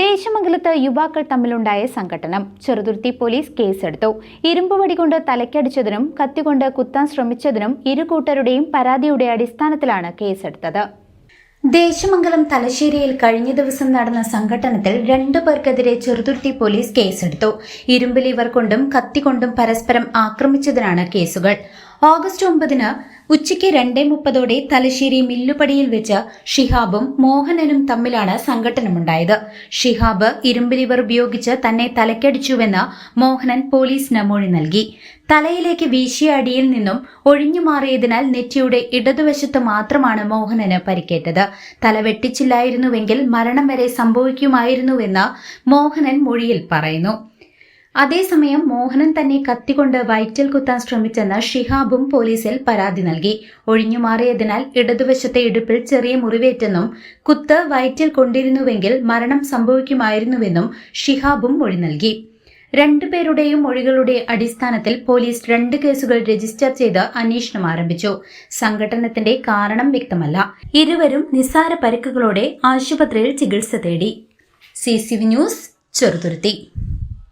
ദേശമംഗലത്ത് യുവാക്കൾ തമ്മിലുണ്ടായ സംഘട്ടനം. ചെറുതുരുത്തി പോലീസ് കേസെടുത്തു. ഇരുമ്പുവടി കൊണ്ട് തലയ്ക്കടിച്ചതിനും കത്തികൊണ്ട് കുത്താൻ ശ്രമിച്ചതിനും ഇരു കൂട്ടരുടെയും പരാതിയുടെ അടിസ്ഥാനത്തിലാണ് കേസെടുത്തത്. ദേശമംഗലം തലശ്ശേരിയിൽ കഴിഞ്ഞ ദിവസം നടന്ന സംഘട്ടനത്തിൽ രണ്ടു പേർക്കെതിരെ ചെറുതുരുത്തി പോലീസ് കേസെടുത്തു. ഇരുമ്പിലിവർ കൊണ്ടും കത്തികൊണ്ടും പരസ്പരം ആക്രമിച്ചതിനാണ് കേസുകൾ. ഓഗസ്റ്റ് ഒമ്പതിന് ഉച്ചയ്ക്ക് രണ്ടേ മുപ്പതോടെ തലശ്ശേരി മില്ലുപടിയിൽ വെച്ച് ഷിഹാബും മോഹനനും തമ്മിലാണ് സംഘട്ടനമുണ്ടായത്. ഷിഹാബ് ഇരുമ്പ് ലിവർ ഉപയോഗിച്ച് തന്നെ തലക്കടിച്ചുവെന്ന് മോഹനൻ പോലീസിന് മൊഴി നൽകി. തലയിലേക്ക് വീശിയ അടിയിൽ നിന്നും ഒഴിഞ്ഞു മാറിയതിനാൽ നെറ്റിയുടെ ഇടതുവശത്ത് മാത്രമാണ് മോഹനന് പരിക്കേറ്റത്. തല വെട്ടിച്ചില്ലായിരുന്നുവെങ്കിൽ മരണം വരെ സംഭവിക്കുമായിരുന്നുവെന്ന് മോഹനൻ മൊഴിയിൽ പറയുന്നു. അതേസമയം മോഹനൻ തന്നെ കത്തികൊണ്ട് വയറ്റിൽ കുത്താൻ ശ്രമിച്ചെന്ന് ഷിഹാബും പോലീസിൽ പരാതി നൽകി. ഒഴിഞ്ഞുമാറിയതിനാൽ ഇടതുവശത്തെ ഇടുപ്പിൽ ചെറിയ മുറിവേറ്റെന്നും കുത്ത് വയറ്റിൽ കൊണ്ടിരുന്നുവെങ്കിൽ മരണം സംഭവിക്കുമായിരുന്നുവെന്നും ഷിഹാബും മൊഴി നൽകി. രണ്ടുപേരുടെയും മൊഴികളുടെ അടിസ്ഥാനത്തിൽ പോലീസ് രണ്ട് കേസുകൾ രജിസ്റ്റർ ചെയ്ത് അന്വേഷണം ആരംഭിച്ചു. സംഘടനത്തിന്റെ കാരണം വ്യക്തമല്ല. ഇരുവരും നിസ്സാര പരിക്കുകളോടെ ആശുപത്രിയിൽ ചികിത്സ തേടി. C News Cheruthuruthy.